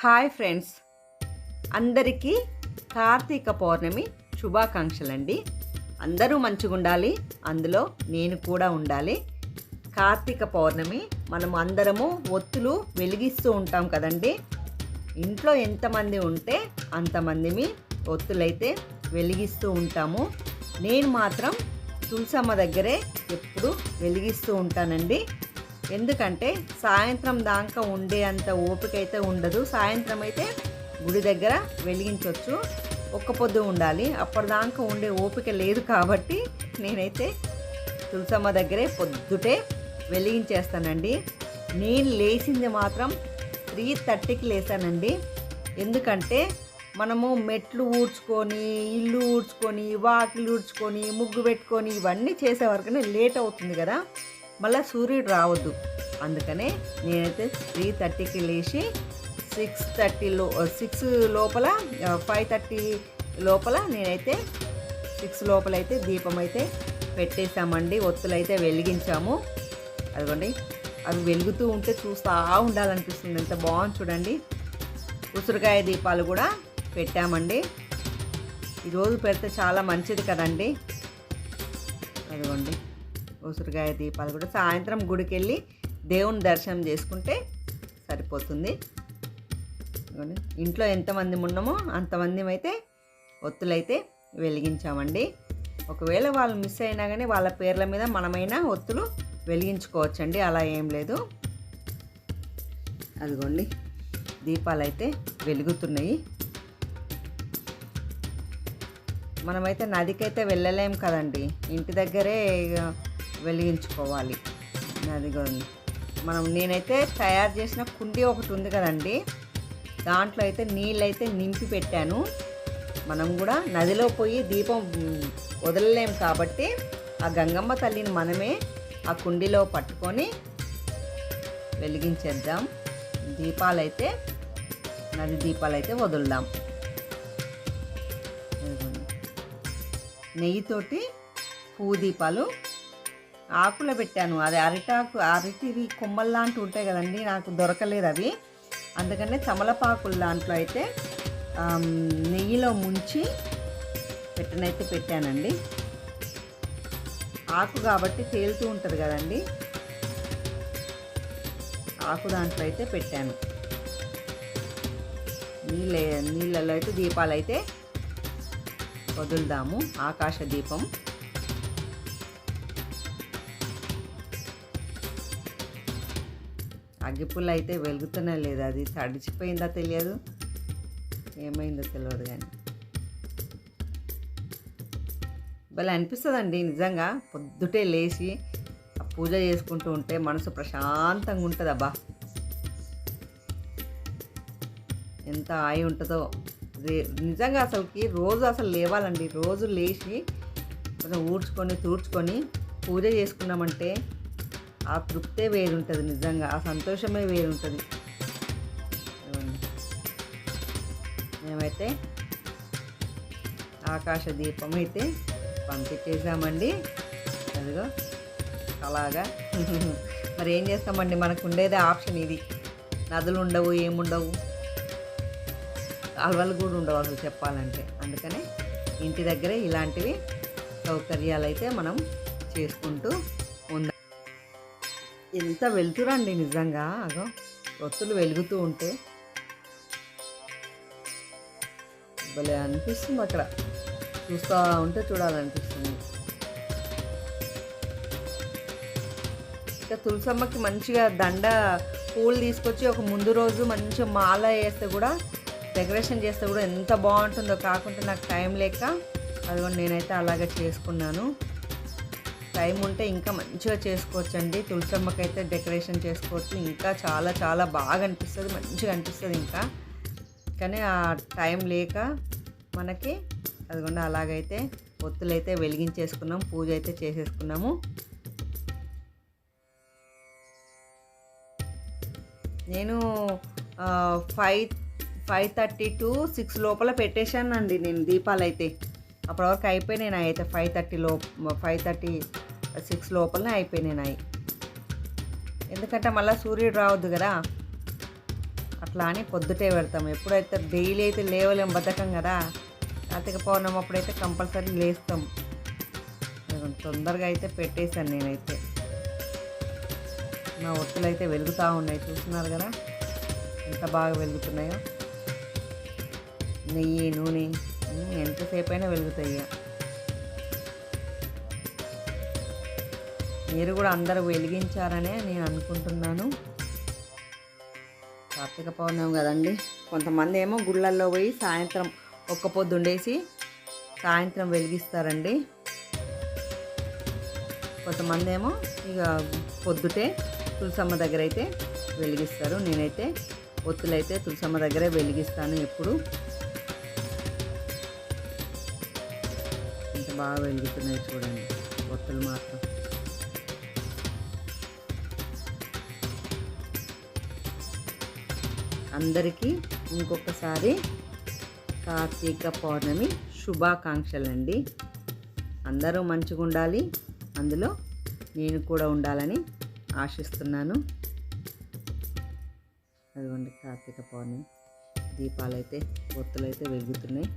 Hi friends. అందరికీ కార్తీక పౌర్ణమి శుభాకాంక్షలండి. అందరూ మంచిగా ఉండాలి అందులో నేను కూడా ఉండాలి. కార్తీక పౌర్ణమి మనం అందరము ఒత్తులు వెలిగిస్తూ ఉంటాం కదండి. ఇంట్లో ఎంతమంది ఉంటే అంతమందిమి ఒత్తులైతే వెలిగిస్తూ ఉంటాము. నేను మాత్రం తులసమ్మ దగ్గరే ఎప్పుడు వెలిగిస్తూ ఉంటానండి. ఎందుకంటే సాయంత్రం దాకా ఉండే అంత ఓపిక అయితే ఉండదు. సాయంత్రం అయితే గుడి దగ్గర వెలిగించవచ్చు ఒక్క పొద్దు ఉండాలి. అప్పటిదాకా ఉండే ఓపిక లేదు కాబట్టి నేనైతే తులసమ్మ దగ్గరే పొద్దుటే వెలిగించేస్తానండి. నేను లేచింది మాత్రం త్రీ థర్టీకి లేసానండి. ఎందుకంటే మనము మెట్లు ఊడ్చుకొని ఇల్లు ఊడ్చుకొని వాకిలు ఊడ్చుకొని ముగ్గు పెట్టుకొని ఇవన్నీ చేసే వరకునే లేట్ అవుతుంది కదా. మళ్ళీ సూర్యుడు రావద్దు. అందుకనే నేనైతే త్రీ థర్టీకి లేచి సిక్స్ థర్టీలో సిక్స్ లోపల ఫైవ్ థర్టీ లోపల నేనైతే సిక్స్ లోపల అయితే దీపం అయితే పెట్టేశామండి. ఒత్తులైతే వెలిగించాము. అదిగోండి. అవి వెలుగుతూ ఉంటే చూస్తూ ఉండాలనిపిస్తుంది. ఎంత బాగుంది చూడండి. ఉసిరికాయ దీపాలు కూడా పెట్టామండి. ఈరోజు పెడితే చాలా మంచిది కదండి. అదిగోండి. ఉసిరికాయ దీపాలు కూడా సాయంత్రం గుడికి వెళ్ళి దేవుని దర్శనం చేసుకుంటే సరిపోతుంది. ఇంట్లో ఎంతమంది ఉన్నామో అంతమంది అయితే ఒత్తులైతే వెలిగించామండి. ఒకవేళ వాళ్ళు మిస్ అయినా కానీ వాళ్ళ పేర్ల మీద మనమైనా ఒత్తులు వెలిగించుకోవచ్చండి. అలా ఏం లేదు. అదిగోండి. దీపాలు అయితే వెలుగుతున్నాయి. మనమైతే నదికైతే వెళ్ళలేం కదండి. ఇంటి దగ్గరే ఇక వెలిగించుకోవాలి. నదిగో మనం నేనైతే తయారు చేసిన కుండీ ఒకటి ఉంది కదండి. దాంట్లో అయితే నీళ్ళైతే నింపి పెట్టాను. మనం కూడా నదిలో పోయి దీపం వదలలేం కాబట్టి ఆ గంగమ్మ తల్లిని మనమే ఆ కుండీలో పట్టుకొని వెలిగించేద్దాం. దీపాలైతే నది దీపాలైతే వదులుదాం. నెయ్యితోటి పువ్వు దీపాలు ఆకులో పెట్టాను. అది అరిటాకు అరటివి కొమ్మలు లాంటివి ఉంటాయి కదండి నాకు దొరకలేదు అవి. అందుకనే తమలపాకుల దాంట్లో అయితే నెయ్యిలో ముంచి పెట్టనైతే పెట్టానండి. ఆకు కాబట్టి తేలుతూ ఉంటుంది కదండి. ఆకు దాంట్లో అయితే పెట్టాను. నీళ్ళ నీళ్ళలో అయితే దీపాలు అయితే వదులుదాము ఆకాశ దీపం. అగ్గిపుల్ల అయితే వెలుగుతూనే లేదు. అది తడిచిపోయిందా తెలియదు. ఏమైందో తెలియదు కానీ భలే అనిపిస్తుందండి నిజంగా. పొద్దుటే లేచి పూజ చేసుకుంటూ ఉంటే మనసు ప్రశాంతంగా ఉంటుంది అబ్బా. ఎంత హాయి ఉంటుందో. రే- నిజంగా అసలుకి రోజు అసలు లేవాలండి. రోజు లేచి కొంచెం ఊడ్చుకొని తూడ్చుకొని పూజ చేసుకున్నామంటే ఆ తృప్తే వేరుంటుంది నిజంగా ఆ సంతోషమే వేరుంటుంది. మేమైతే ఆకాశ దీపం అయితే పంపించేసామండి అదిగో అలాగా. మరి ఏం చేస్తామండి? మనకు ఉండేదే ఆప్షన్ ఇది. నదులు ఉండవు ఏముండవు. కాలువలు కూడా ఉండవు అసలు చెప్పాలంటే. అందుకనే ఇంటి దగ్గరే ఇలాంటివి సౌకర్యాలు అయితే మనం చేసుకుంటూ ఎంత వెళ్తురండి నిజంగా. అగో ఒత్తులు వెలుగుతూ ఉంటే. భలే అనిపిస్తుంది అక్కడ. చూస్తూ ఉంటే చూడాలనిపిస్తుంది. ఇంకా తులసమ్మకి మంచిగా దండ పూలు తీసుకొచ్చి ఒక ముందు రోజు మంచిగా మాల వేస్తే కూడా డెకరేషన్ చేస్తే కూడా ఎంత బాగుంటుందో కాకుండా నాకు టైం లేక అదిగో నేనైతే అలాగే చేసుకున్నాను. టైం ఉంటే ఇంకా మంచిగా చేసుకోవచ్చండి. తులసమ్మకి అయితే డెకరేషన్ చేసుకోవచ్చు. ఇంకా చాలా చాలా బాగా అనిపిస్తుంది. మంచిగా అనిపిస్తుంది ఇంకా. కానీ ఆ టైం లేక మనకి అదిగోండి అలాగైతే ఒత్తులైతే వెలిగించేసుకున్నాం. పూజ అయితే చేసేసుకున్నాము. నేను five five thirty to six లోపల పెట్టేశానండి నేను దీపాలు అయితే అప్పటి వరకు అయిపోయినాయి నాయి అయితే ఫైవ్ థర్టీ లో ఫైవ్ థర్టీ సిక్స్ లోపలనే అయిపోయినాయి నాయి. ఎందుకంటే మళ్ళీ సూర్యుడు రావద్దు కదా. అట్లా అని పొద్దుటే పెడతాం. ఎప్పుడైతే డైలీ అయితే లేవలేం బద్ధకం కదా. కార్తీక పౌర్ణమి అప్పుడైతే కంపల్సరీ లేస్తాం. తొందరగా అయితే పెట్టేశాను నేనైతే. నా ఒత్తులు అయితే వెలుగుతూ ఉన్నాయి. చూస్తున్నారు కదా. ఎంత బాగా వెలుగుతున్నాయో. నెయ్యి నూనె. ఉమ్, ఎంతసేపు అయినా వెలుగుతాయి ఇక. మీరు కూడా అందరూ వెలిగించారనే నేను అనుకుంటున్నాను. కార్తీక పౌర్ణమి కదండి. కొంతమంది ఏమో గుళ్ళల్లో పోయి సాయంత్రం ఒక్క పొద్దు ఉండేసి సాయంత్రం వెలిగిస్తారండి. కొంతమంది ఏమో ఇక పొద్దుటే తులసమ్మ దగ్గర అయితే వెలిగిస్తారు. నేనైతే ఒత్తులైతే తులసమ్మ దగ్గరే వెలిగిస్తాను ఎప్పుడు. బాగా వెలుగుతున్నాయి చూడండి. ఒత్తులు మాత్రం. అందరికీ ఇంకొకసారి కార్తీక పౌర్ణమి శుభాకాంక్షలండి. అందరూ మంచిగా ఉండాలి. అందులో నేను కూడా ఉండాలని ఆశిస్తున్నాను. అదిగోండి కార్తీక పౌర్ణమి. దీపాలైతే ఒత్తులైతే వెలుగుతున్నాయి.